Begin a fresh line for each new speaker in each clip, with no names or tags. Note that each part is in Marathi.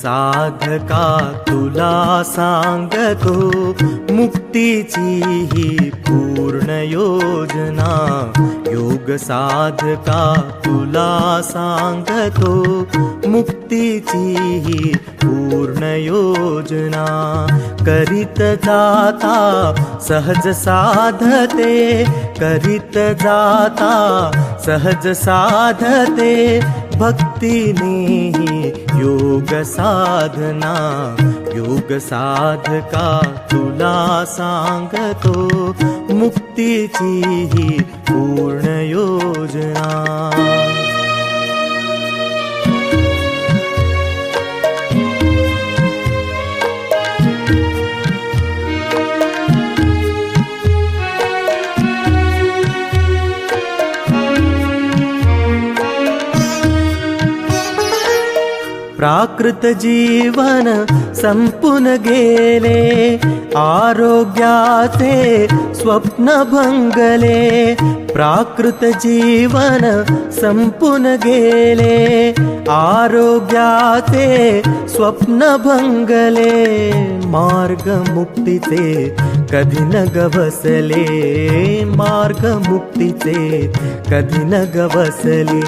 साधका तुला सांगतो मुक्तीची ही पूर्ण योजना. योग साधका तुला सांगतो मुक्तीची ही पूर्ण योजना. करीत जाता सहज साधते करीत जाता सहज साधते भक्तिनि योगसाधना योगसाधका ती पूर्णयोजना प्राकृतजीवन सम्पुण गेरे आरोग्या स्वप्नभङ्गले प्राकृतजीवन सम्पून गेरे आरोग्याते स्वप्नभङ्गले मार्गमुक्ति चे कवसले मार्गमुक्ति चे गवसले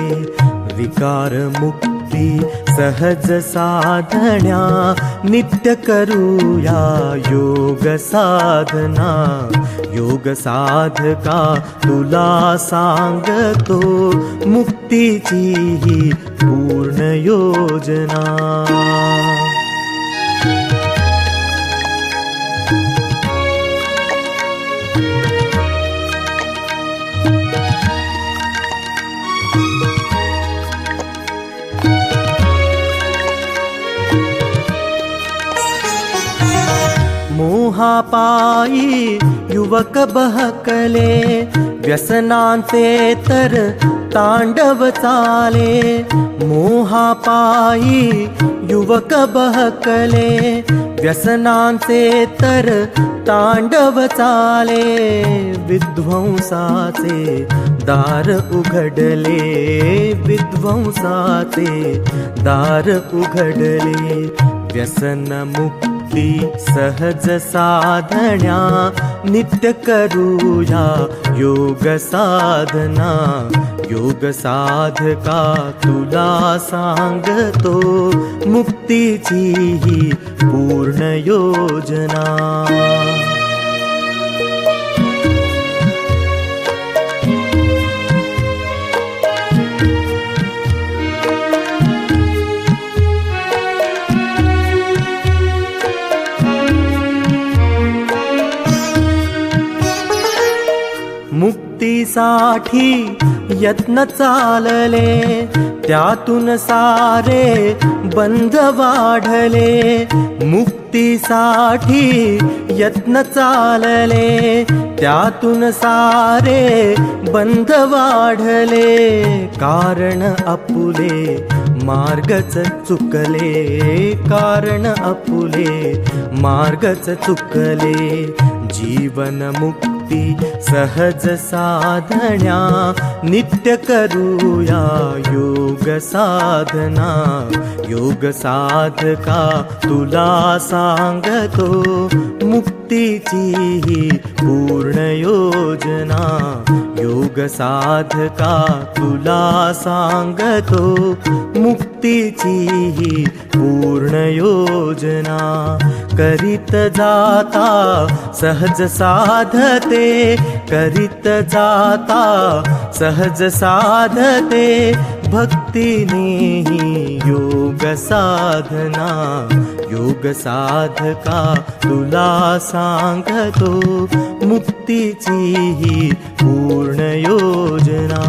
विकारमुक्ति मुक्ती सहज साधण्या नित्य करूया योग साधना. योग साधका तुला सांगतो मुक्तीची ही पूर्ण योजना. महापायी युवक बहकले व्यसनांचे तर तांडव चाले. मोहापायी युवक बहकले व्यसनांचे तर तांडव चाले. विध्वंसाचे दार उघडले विध्वंसाचे दार उघडले. व्यसन मुक्त सहज साधण्या नित्य करूया योग साधना. योग साधका तुला सांगतो मुक्तीची ही पूर्ण योजना. मुक्तीसाठी यत्न चालले त्यातून सारे बंध वाढले. मुक्तीसाठी यत्न चालले त्यातून सारे बंध वाढले. कारण अपुले मार्गच चुकले कारण अपुले मार्गच चुकले. जीवन मुक्ती सहज साधण्या नित्य करूया योग साधना। योग साधका तुला सांगतो मुक्तीची ही पूर्ण योजना। योग साधका तुला सांगतो मुक्तीची ही पूर्ण योजना करीत जाता सहज साधते करीत जाता सहज साधते. भक्तीने योग साधना योग साधका तुला सांगतो. मुक्तीची ही पूर्ण योजना.